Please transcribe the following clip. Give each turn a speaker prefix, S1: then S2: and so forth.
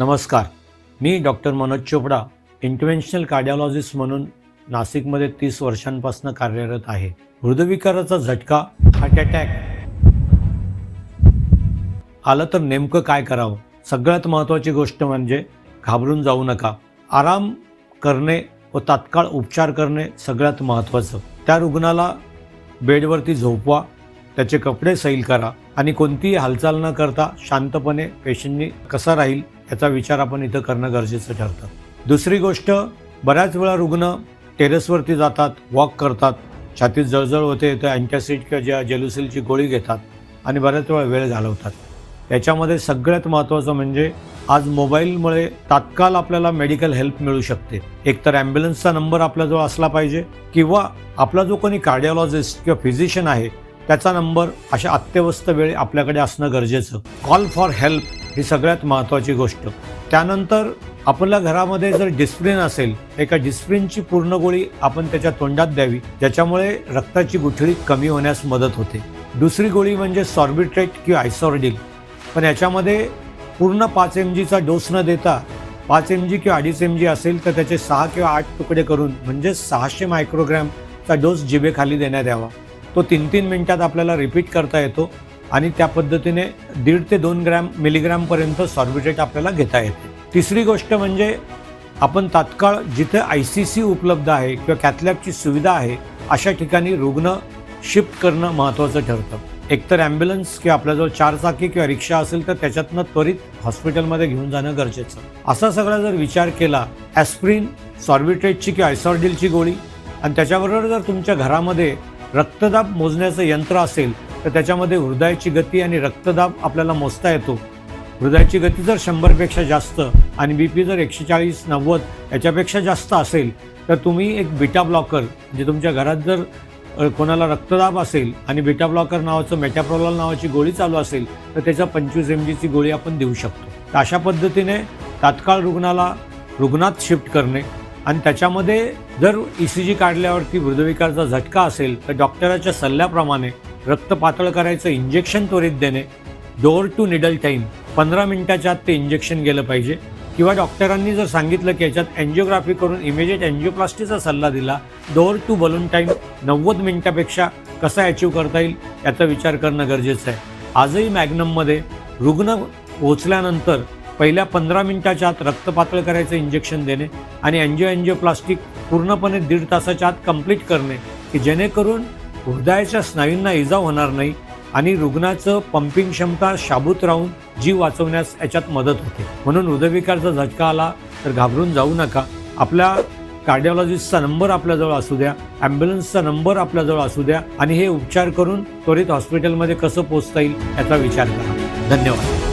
S1: नमस्कार. मी doctor Manoj Chopda interventional cardiologist म्हणून नाशिकमध्ये तीस वर्षांपासून कार्यरत आहे. हृदयविकाराचा झटका हार्ट अटॅक. आलं तर नेमकं काय करावं? सगळ्यात महत्त्वाची गोष्ट म्हणजे घाबरून जाऊ नका. आराम करणे व तात्काळ उपचार करणे सगळ्यात महत्त्वाचं. त्या रुग्णाला बेडवरती झोपवा त्याचे कपडे सैल करा आणि कोणतीही हालचाल न करता शांतपणे पेशंटनी कसा राहील याचा विचार आपण इथं करणं गरजेचं ठरतं. दुसरी गोष्ट बऱ्याच वेळा रुग्ण टेरेसवरती जातात वॉक करतात छातीत जळजळ होते तर अँटॅसिड किंवा ज्या जेलुसिलची गोळी घेतात आणि बऱ्याच वेळा वेळ घालवतात. याच्यामध्ये सगळ्यात महत्त्वाचं म्हणजे आज मोबाईलमुळे तात्काळ आपल्याला मेडिकल हेल्प मिळू शकते. एकतर ॲम्ब्युलन्सचा नंबर आपल्याजवळ असला पाहिजे किंवा आपला जो कोणी कार्डिओलॉजिस्ट किंवा फिजिशियन आहे त्याचा नंबर अशा अत्यवस्थ वेळी आपल्याकडे असणं गरजेचं. कॉल फॉर हेल्प ही सगळ्यात महत्त्वाची गोष्ट. त्यानंतर आपल्या घरामध्ये जर डिस्प्लिन असेल एका डिस्प्लिनची पूर्ण गोळी आपण त्याच्या तोंडात द्यावी ज्याच्यामुळे रक्ताची गुठळी कमी होण्यास मदत होते. दुसरी गोळी म्हणजे सॉर्बिट्रेट किंवा आयसॉर्डिल पण याच्यामध्ये पूर्ण पाच एम जीचा डोस न देता पाच एम जी किंवा अडीच एम जी असेल तर त्याचे सहा किंवा आठ तुकडे करून म्हणजे सहाशे मायक्रोग्रॅमचा डोस जिभेखाली देण्यात यावा. तो तीन तीन मिनटात आपल्याला रिपीट करता येतो आणि त्या पद्धतीने दीड ते दोन ग्रॅम मिलीग्रॅमपर्यंत सॉर्बिटेट आपल्याला घेता येते. तिसरी गोष्ट म्हणजे आपण तात्काळ जिथे आय सी सी उपलब्ध आहे किंवा कॅथलॅबची सुविधा आहे अशा ठिकाणी रुग्ण शिफ्ट करणं महत्त्वाचं ठरतं. एकतर ॲम्ब्युलन्स किंवा आपल्याजवळ चारचाकी किंवा रिक्षा असेल तर त्याच्यातनं त्वरित हॉस्पिटलमध्ये घेऊन जाणं गरजेचं. असा सगळा जर विचार केला ॲस्प्रिन सॉर्बिट्रेटची किंवा आयसॉर्डिलची गोळी आणि त्याच्याबरोबर जर तुमच्या घरामध्ये रक्तदाब मोजण्याचं यंत्र असेल तर त्याच्यामध्ये हृदयाची गती आणि रक्तदाब आपल्याला मोजता येतो. हृदयाची गती जर शंभरपेक्षा जास्त आणि बी पी जर एकशे चाळीस नव्वद याच्यापेक्षा जास्त असेल तर तुम्ही एक बिटा ब्लॉकर म्हणजे तुमच्या घरात जर कोणाला रक्तदाब असेल आणि बिटा ब्लॉकर नावाचं मेटॅप्रोलॉल नावाची गोळी चालू असेल तर त्याच्या पंचवीस एम जीची गोळी आपण देऊ शकतो. तर अशा पद्धतीने तात्काळ रुग्णाला रुग्णात शिफ्ट करणे आणि त्याच्यामध्ये जर ई सी जी काढल्यावरती हृदयविकाराचा झटका असेल तर डॉक्टराच्या सल्ल्याप्रमाणे रक्त पातळ करायचं इंजेक्शन त्वरित देणे डोअर टू निडल टाईम पंधरा मिनिटाच्या आत ते इंजेक्शन गेलं पाहिजे. किंवा डॉक्टरांनी जर सांगितलं की याच्यात अँजिओग्राफी करून इमिजिएट अँजिओप्लास्टीचा सल्ला दिला डोअर टू बलून टाईम नव्वद मिनिटापेक्षा कसा अचीव करता येईल याचा विचार करणं गरजेचं आहे. आजही मॅग्नममध्ये रुग्ण पोहोचल्यानंतर पहिल्या पंधरा मिनिटाच्या आत रक्त पातळ करायचं इंजेक्शन देणे आणि अँजिओ अँजिओप्लास्टिक पूर्णपणे दीड तासाच्या आत कंप्लीट करणे की जेणेकरून हृदयाच्या स्नायूंना इजा होणार नाही आणि रुग्णाचं पंपिंग क्षमता शाबूत राहून जीव वाचवण्यास याच्यात मदत होते. म्हणून हृदयविकारचा झटका आला तर घाबरून जाऊ नका. आपल्या कार्डिओलॉजिस्टचा नंबर आपल्याजवळ असू द्या ॲम्ब्युलन्सचा नंबर आपल्याजवळ असू द्या आणि हे उपचार करून त्वरित हॉस्पिटलमध्ये कसं पोचता येईल याचा विचार करा. धन्यवाद.